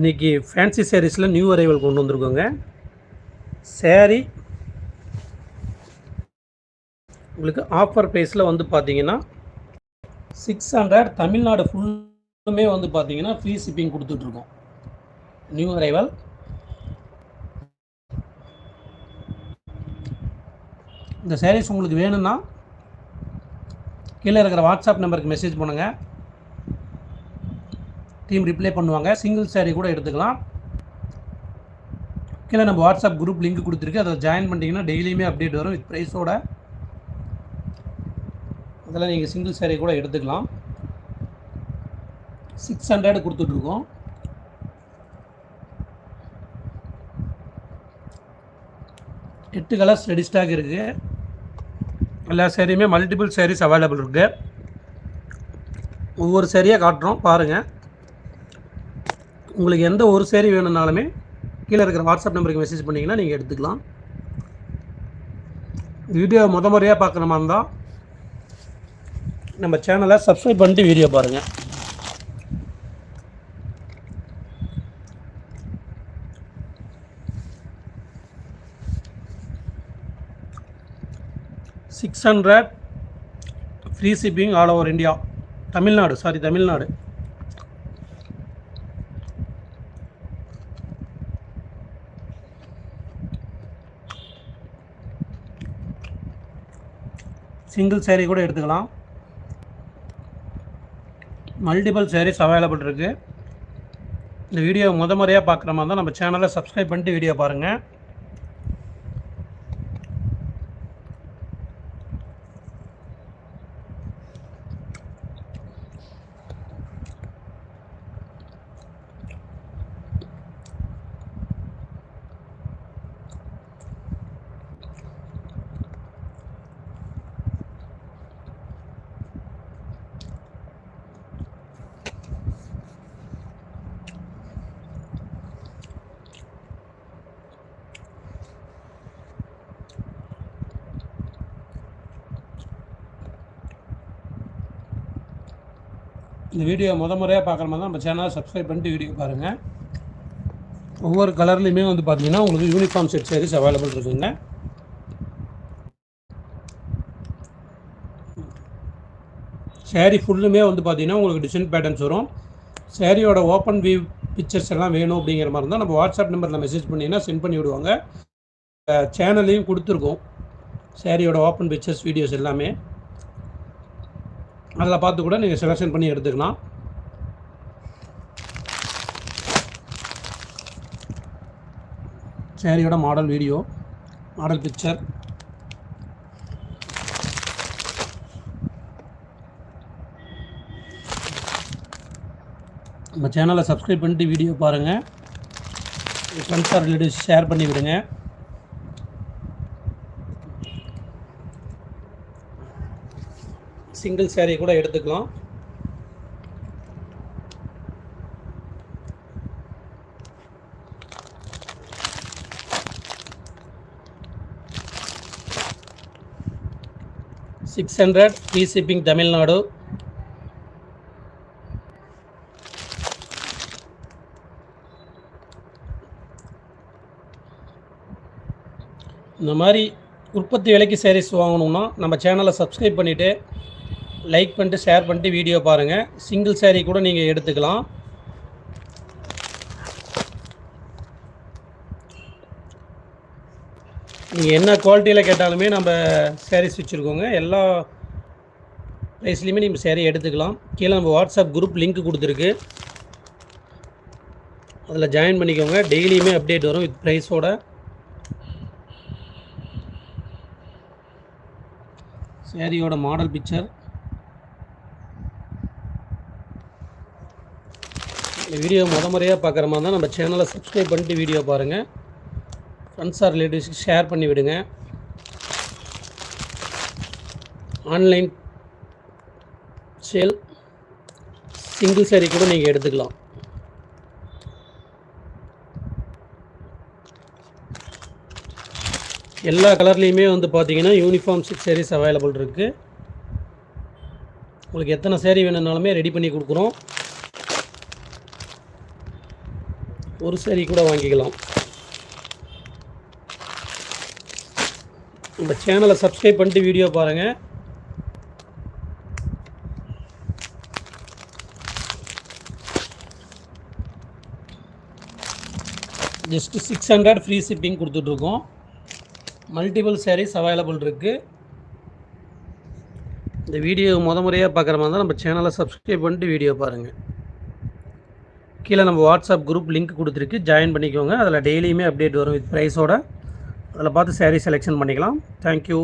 இன்றைக்கி fancy சேரீஸில் new arrival கொண்டு வந்திருக்கோங்க. சேரீ உங்களுக்கு ஆஃபர் ப்ரைஸில் வந்து பார்த்தீங்கன்னா சிக்ஸ் ஹண்ட்ரட் தமிழ்நாடு ஃபுல்லுமே வந்து பார்த்தீங்கன்னா ஃப்ரீ ஷிப்பிங் கொடுத்துட்ருக்கோம். நியூ அரைவல் இந்த சாரீஸ் உங்களுக்கு வேணும்னா கீழே இருக்கிற வாட்ஸ்அப் நம்பருக்கு மெசேஜ் பண்ணுங்கள் டீம் ரிப்ளை பண்ணுவாங்க. சிங்கிள் சேரீ கூட எடுத்துக்கலாம். கீழே நம்ம வாட்ஸ்அப் குரூப் லிங்க் கொடுத்துருக்கு. அதை ஜாயின் பண்ணிட்டீங்கன்னா டெய்லியுமே அப்டேட் வரும் வித் ப்ரைஸோட அதில் நீங்கள் சிங்கிள் சேரீ கூட எடுத்துக்கலாம். சிக்ஸ் ஹண்ட்ரட் கொடுத்துட்ருக்கோம். எட்டு கலர்ஸ் ரெடி ஸ்டாக் இருக்குது எல்லா சேரீயுமே மல்டிபிள் சேரீஸ் அவைலபிள் இருக்குது ஒவ்வொரு சேரீயாக காட்டுறோம். பாருங்கள் உங்களுக்கு எந்த ஒரு சேரீ வேணும்னாலுமே கீழே இருக்கிற வாட்ஸ்அப் நம்பருக்கு மெசேஜ் பண்ணிங்கன்னா நீங்கள் எடுத்துக்கலாம். வீடியோ முத முறையாக பார்க்குற மாதிரி இருந்தால் நம்ம சேனலை சப்ஸ்கிரைப் பண்ணிட்டு வீடியோ பாருங்கள் six hundred free shipping all over India Tamil Nadu sorry Tamil Nadu. Single sari கூட எடுத்துக்கலாம். மல்டிபிள் சேரீஸ் அவைலபிள் இருக்குது இந்த வீடியோ முத முறையாக பார்க்குற மாதிரி தான் நம்ம சேனலை சப்ஸ்கிரைப் பண்ணிட்டு வீடியோ பாருங்கள் இந்த வீடியோ முத முறையாக பார்க்குற மாதிரி தான் நம்ம சேனலை சப்ஸ்கிரைப் பண்ணிட்டு வீடியோ பாருங்கள் ஒவ்வொரு கலர்லேயுமே வந்து பார்த்தீங்கன்னா உங்களுக்கு யூனிஃபார்ம் செட் sarees அவைலபிள் இருக்குங்க. சேரீ ஃபுல்லுமே வந்து பார்த்தீங்கன்னா உங்களுக்கு டிசைன் பேட்டர்ன்ஸ் வரும். சேரீயோட ஓப்பன் வியூ பிக்சர்ஸ் எல்லாம் வேணும் அப்படிங்கிற மாதிரி இருந்தால் நம்ம வாட்ஸ்அப் நம்பரில் மெசேஜ் பண்ணிங்கன்னா சென்ட் பண்ணி விடுவாங்க. சேனல்லையும் கொடுத்துருக்கோம். சேரீயோட ஓப்பன் பிக்சர்ஸ் வீடியோஸ் எல்லாமே. அதில் பார்த்து கூட நீங்கள் செலெக்ஷன் பண்ணி எடுத்துக்கலாம். சேரீயோட மாடல் வீடியோ மாடல் பிக்சர் நம்ம சேனலை சப்ஸ்கிரைப் பண்ணிட்டு வீடியோ பாருங்கள் ஃப்ரெண்ட்ஸ் ஆர் ரிலேட்டிவ்ஸ் ஷேர் பண்ணி விடுங்க சிங்கிள் சேரீ கூட எடுத்துக்கலாம். Six hundred free shipping Tamil Nadu இந்த மாதிரி உற்பத்தி விலைக்கு சேரீஸ் வாங்கணும்னா நம்ம சேனலை சப்ஸ்கிரைப் பண்ணிவிட்டு லைக் பண்ணிட்டு ஷேர் பண்ணிட்டு வீடியோ பாருங்கள் சிங்கிள் சேரீ கூட நீங்கள் எடுத்துக்கலாம். நீங்கள் என்ன குவாலிட்டியில் கேட்டாலுமே நம்ம சேரீஸ் வச்சுருக்கோங்க. எல்லா ப்ரைஸ்லையுமே நீங்கள் சேரீ எடுத்துக்கலாம். கீழே நம்ம வாட்ஸ்அப் குரூப் லிங்க் கொடுத்துருக்கு. அதில் ஜாயின் பண்ணிக்கோங்க. டெய்லியுமே அப்டேட் வரும் வித் ப்ரைஸோட சேரீயோட மாடல் பிக்சர் இந்த வீடியோ முத முறையாக பார்க்குற மாதிரி தான் நம்ம சேனலை சப்ஸ்கிரைப் பண்ணிட்டு வீடியோ பாருங்கள் ஃப்ரெண்ட்ஸ் ஆர் ரிலேட்டிவ்ஸ்க்கு ஷேர் பண்ணி விடுங்க. ஆன்லைன் சேல் சிங்கிள் சேரீ கூட நீங்கள் எடுத்துக்கலாம். எல்லா கலர்லேயுமே வந்து பார்த்தீங்கன்னா யூனிஃபார்ம் சிக்ஸ் அவைலபிள் இருக்குது உங்களுக்கு எத்தனை சேரீ வேணும்னாலுமே ரெடி பண்ணி கொடுக்குறோம். ஒரு சரி கூட வாங்கிக்கலாம். நம்ம சேனலை சப்ஸ்கிரைப் பண்ணிட்டு வீடியோ பாருங்கள் just six hundred free shipping கொடுத்துட்ருக்கோம். மல்டிபிள் சேரீஸ் அவைலபிள் இருக்குது இந்த வீடியோ முத முறையாக பார்க்குற மாதிரி தான் நம்ம சேனலை சப்ஸ்கிரைப் பண்ணிட்டு வீடியோ பாருங்கள் கீழே நம்ம வாட்ஸ்அப் குரூப் லிங்க் கொடுத்துருக்கு. ஜாயின் பண்ணிக்கோங்க. அதில் டெய்லியுமே அப்டேட் வரும் வித் ப்ரைஸோட அதில் பார்த்து saree செலெக்ஷன் பண்ணிக்கலாம். தேங்க்யூ